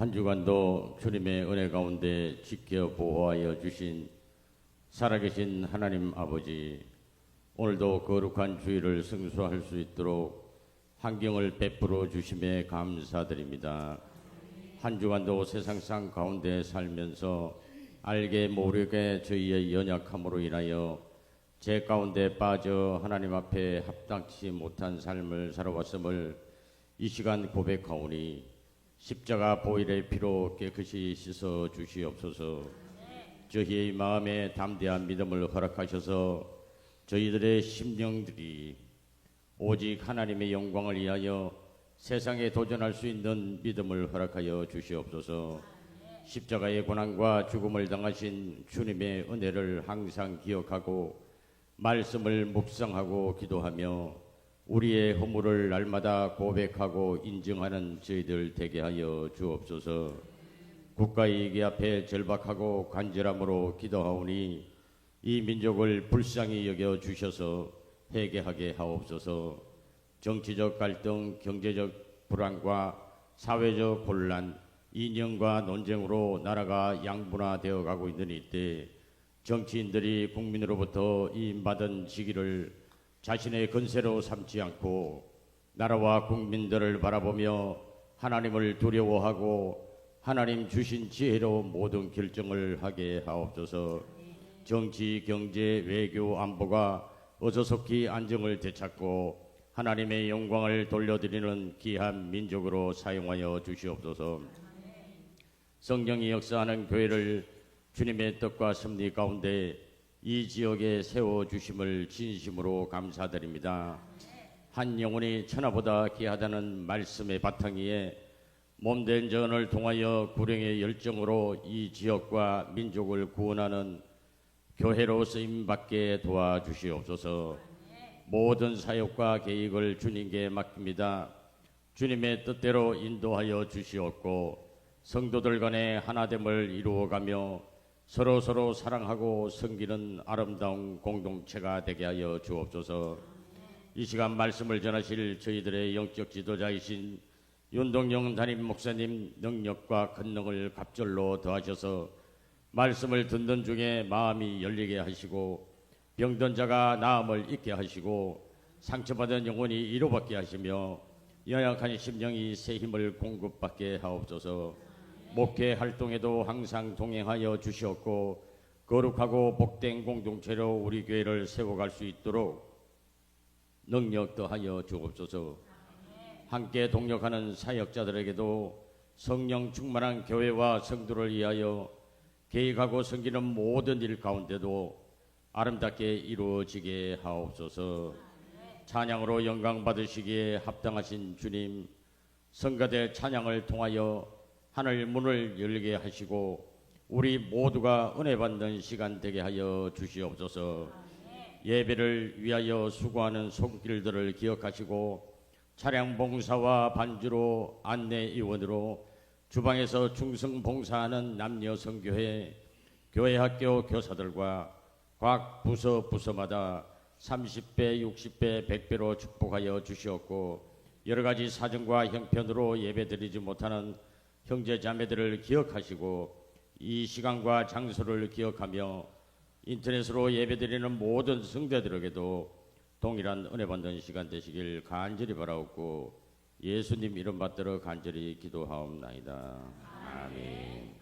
한 주간도 주님의 은혜 가운데 지켜 보호하여 주신 살아계신 하나님 아버지 오늘도 거룩한 주일을 승수할 수 있도록 환경을 베풀어 주심에 감사드립니다. 한 주간도 세상상 가운데 살면서 알게 모르게 저희의 연약함으로 인하여 제 가운데 빠져 하나님 앞에 합당치 못한 삶을 살아왔음을 이 시간 고백하오니 십자가 보일의 피로 깨끗이 씻어 주시옵소서. 저희의 마음에 담대한 믿음을 허락하셔서 저희들의 심령들이 오직 하나님의 영광을 위하여 세상에 도전할 수 있는 믿음을 허락하여 주시옵소서. 십자가의 고난과 죽음을 당하신 주님의 은혜를 항상 기억하고 말씀을 묵상하고 기도하며 우리의 허물을 날마다 고백하고 인정하는 저희들 되게 하여 주옵소서. 국가의 이기 앞에 절박하고 간절함으로 기도하오니 이 민족을 불쌍히 여겨 주셔서 회개하게 하옵소서. 정치적 갈등, 경제적 불안과 사회적 혼란, 이념과 논쟁으로 나라가 양분화되어 가고 있는 이때 정치인들이 국민으로부터 이임받은 직위를 자신의 건세로 삼지 않고 나라와 국민들을 바라보며 하나님을 두려워하고 하나님 주신 지혜로 모든 결정을 하게 하옵소서. 정치, 경제, 외교, 안보가 어서속히 안정을 되찾고 하나님의 영광을 돌려드리는 귀한 민족으로 사용하여 주시옵소서. 성령이 역사하는 교회를 주님의 뜻과 섭리 가운데 이 지역에 세워 주심을 진심으로 감사드립니다. 한 영혼이 천하보다 귀하다는 말씀의 바탕 위에 몸된 전을 통하여 구령의 열정으로 이 지역과 민족을 구원하는 교회로 쓰임 받게 도와주시옵소서. 모든 사역과 계획을 주님께 맡깁니다. 주님의 뜻대로 인도하여 주시옵고 성도들 간의 하나됨을 이루어가며 서로 서로 사랑하고 섬기는 아름다운 공동체가 되게 하여 주옵소서. 이 시간 말씀을 전하실 저희들의 영적 지도자이신 윤동영 담임 목사님 능력과 권능을 갑절로 더하셔서 말씀을 듣는 중에 마음이 열리게 하시고 병든 자가 나음을 잊게 하시고 상처받은 영혼이 이로받게 하시며 연약한 심령이 새 힘을 공급받게 하옵소서. 목회 활동에도 항상 동행하여 주시옵고 거룩하고 복된 공동체로 우리 교회를 세워갈 수 있도록 능력 더하여 주옵소서. 함께 동력하는 사역자들에게도 성령 충만한 교회와 성도를 위하여 계획하고 섬기는 모든 일 가운데도 아름답게 이루어지게 하옵소서. 찬양으로 영광 받으시기에 합당하신 주님, 성가대 찬양을 통하여 하늘 문을 열게 하시고 우리 모두가 은혜 받는 시간 되게 하여 주시옵소서. 예배를 위하여 수고하는 손길들을 기억하시고 차량 봉사와 반주로 안내 의원으로 주방에서 충성 봉사하는 남녀 성교회 교회 학교 교사들과 각 부서 부서마다 30배, 60배, 100배로 축복하여 주시옵고 여러 가지 사정과 형편으로 예배드리지 못하는 형제 자매들을 기억하시고 이 시간과 장소를 기억하며 인터넷으로 예배드리는 모든 성대들에게도 동일한 은혜 받는 시간 되시길 간절히 바라옵고 예수님 이름 받들어 간절히 기도하옵나이다. 아멘.